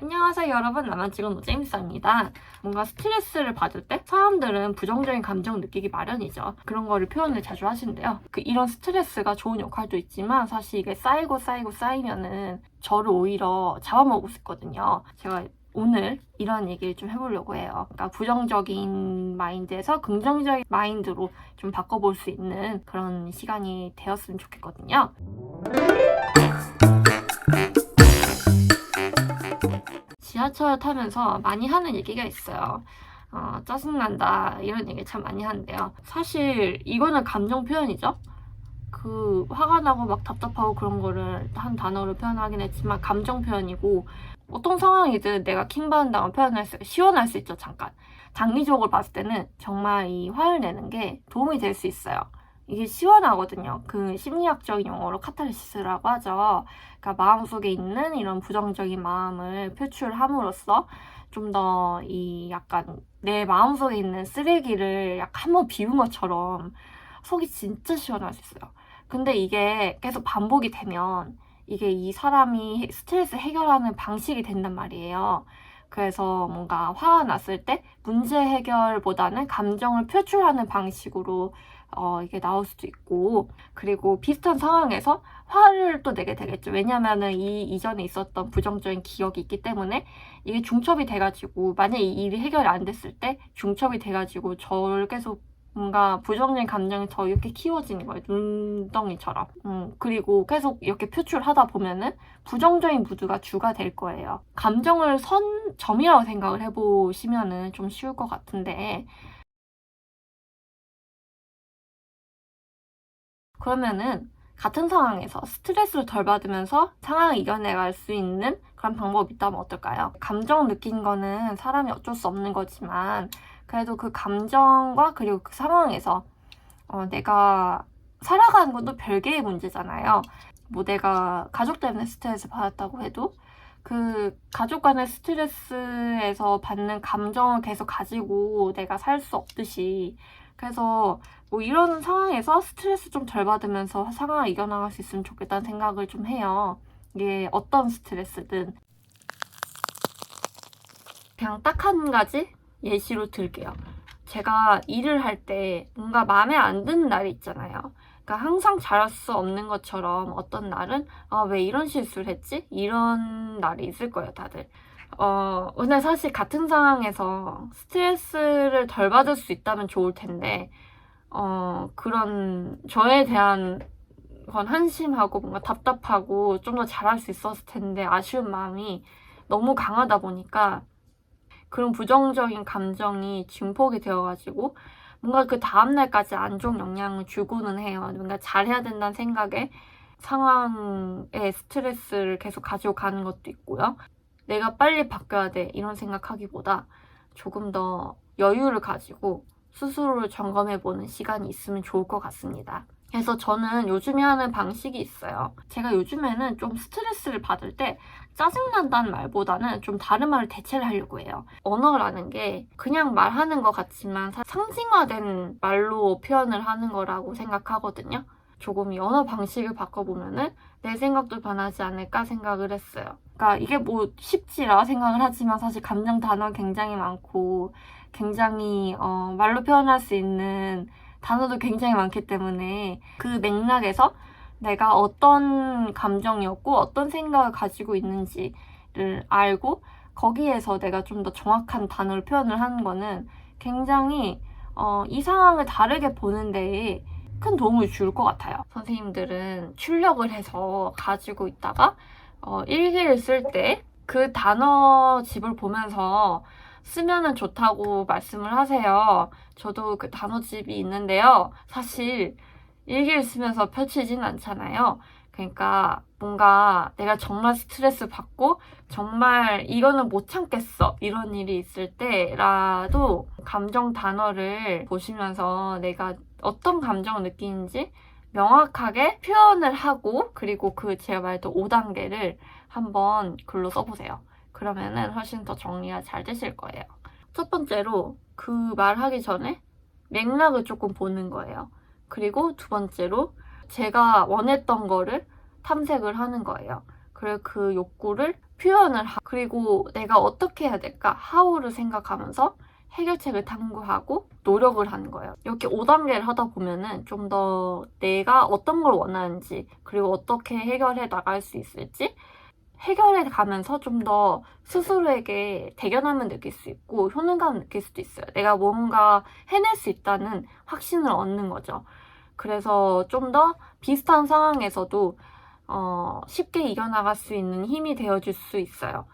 안녕하세요 여러분. 나만 찍은 노제임스입니다. 뭔가 스트레스를 받을 때 사람들은 부정적인 감정을 느끼기 마련이죠. 그런 거를 표현을 자주 하신대요. 그 이런 스트레스가 좋은 역할도 있지만 사실 이게 쌓이고 쌓이고 쌓이면은 저를 오히려 잡아먹을 수 있거든요. 제가 오늘 이런 얘기를 좀 해보려고 해요. 그러니까 부정적인 마인드에서 긍정적인 마인드로 좀 바꿔볼 수 있는 그런 시간이 되었으면 좋겠거든요. 지하철 타면서 많이 하는 얘기가 있어요. 어, 짜증난다 이런 얘기 참 많이 하는데요. 사실 이거는 감정 표현이죠. 그 화가 나고 막 답답하고 그런 거를 한 단어로 표현하긴 했지만 감정 표현이고 어떤 상황이든 내가 킹받는다고 표현할 수 시원할 수 있죠 잠깐 장기적으로 봤을 때는 정말 이 화를 내는 게 도움이 될 수 있어요 이게 시원하거든요. 그 심리학적인 용어로 카타르시스라고 하죠. 그러니까 마음속에 있는 이런 부정적인 마음을 표출함으로써 좀 더 이 약간 내 마음속에 있는 쓰레기를 약간 한번 비운 것처럼 속이 진짜 시원할 수 있어요. 근데 이게 계속 반복이 되면 이게 이 사람이 스트레스 해결하는 방식이 된단 말이에요. 그래서 뭔가 화가 났을 때 문제 해결보다는 감정을 표출하는 방식으로 어, 이게 나올 수도 있고 그리고 비슷한 상황에서 화를 또 내게 되겠죠. 왜냐면은 이 이전에 있었던 부정적인 기억이 있기 때문에 이게 중첩이 돼가지고 만약에 이 일이 해결이 안 됐을 때 중첩이 돼가지고 저를 계속 뭔가 부정적인 감정이 더 이렇게 키워지는 거예요. 눈덩이처럼. 음, 그리고 계속 이렇게 표출하다 보면은 부정적인 무드가 주가 될 거예요. 감정을 선 점이라고 생각을 해보시면은 좀 쉬울 것 같은데, 그러면은 같은 상황에서 스트레스를 덜 받으면서 상황을 이겨내갈 수 있는 그런 방법이 있다면 어떨까요? 감정 느낀 거는 사람이 어쩔 수 없는 거지만 그래도 그 감정과 그리고 그 상황에서 어, 내가 살아가는 것도 별개의 문제잖아요. 뭐 내가 가족 때문에 스트레스 받았다고 해도 그 가족 간의 스트레스에서 받는 감정을 계속 가지고 내가 살 수 없듯이 그래서 뭐 이런 상황에서 스트레스 좀 덜 받으면서 상황을 이겨나갈 수 있으면 좋겠다는 생각을 좀 해요. 이게 어떤 스트레스든 그냥 딱 한 가지 예시로 들게요. 제가 일을 할 때 뭔가 마음에 안 드는 날이 있잖아요. 그러니까 항상 잘할 수 없는 것처럼 어떤 날은 아, 왜 이런 실수를 했지? 이런 날이 있을 거예요, 다들. 어, 근데 사실 같은 상황에서 스트레스를 덜 받을 수 있다면 좋을 텐데, 어, 그런 저에 대한 건 한심하고 뭔가 답답하고 좀 더 잘할 수 있었을 텐데 아쉬운 마음이 너무 강하다 보니까 그런 부정적인 감정이 증폭이 되어가지고 뭔가 그 다음날까지 안 좋은 영향을 주고는 해요. 뭔가 잘해야 된다는 생각에 상황에 스트레스를 계속 가지고 가는 것도 있고요. 내가 빨리 바뀌어야 돼 이런 생각하기보다 조금 더 여유를 가지고 스스로를 점검해보는 시간이 있으면 좋을 것 같습니다. 그래서 저는 요즘에 하는 방식이 있어요. 제가 요즘에는 좀 스트레스를 받을 때 짜증난다는 말보다는 좀 다른 말을 대체를 하려고 해요. 언어라는 게 그냥 말하는 것 같지만 상징화된 말로 표현을 하는 거라고 생각하거든요. 조금 이 언어 방식을 바꿔보면은 내 생각도 변하지 않을까 생각을 했어요. 그러니까 이게 뭐 쉽지라 생각을 하지만 사실 감정 단어 굉장히 많고 굉장히 어, 말로 표현할 수 있는 단어도 굉장히 많기 때문에 그 맥락에서 내가 어떤 감정이었고 어떤 생각을 가지고 있는지를 알고 거기에서 내가 좀 더 정확한 단어를 표현을 하는 거는 굉장히 어, 이 상황을 다르게 보는 데에 큰 도움을 줄 것 같아요. 선생님들은 출력을 해서 가지고 있다가 어, 일기를 쓸 때 그 단어 집을 보면서 쓰면은 좋다고 말씀을 하세요. 저도 그 단어집이 있는데요. 사실 일기를 쓰면서 펼치진 않잖아요. 그러니까 뭔가 내가 정말 스트레스 받고 정말 이거는 못 참겠어 이런 일이 있을 때라도 감정 단어를 보시면서 내가 어떤 감정을 느끼는지 명확하게 표현을 하고 그리고 그 제가 말했던 5단계를 한번 글로 써보세요. 그러면은 훨씬 더 정리가 잘 되실 거예요. 첫 번째로 그 말하기 전에 맥락을 조금 보는 거예요. 그리고 두 번째로 제가 원했던 거를 탐색을 하는 거예요. 그리고 그 욕구를 표현을 하 그리고 내가 어떻게 해야 될까? how를 생각하면서 해결책을 탐구하고 노력을 하는 거예요. 이렇게 5단계를 하다 보면은 좀 더 내가 어떤 걸 원하는지 그리고 어떻게 해결해 나갈 수 있을지 해결해 가면서 좀 더 스스로에게 대견함을 느낄 수 있고 효능감을 느낄 수도 있어요. 내가 뭔가 해낼 수 있다는 확신을 얻는 거죠. 그래서 좀 더 비슷한 상황에서도 어, 쉽게 이겨나갈 수 있는 힘이 되어줄 수 있어요.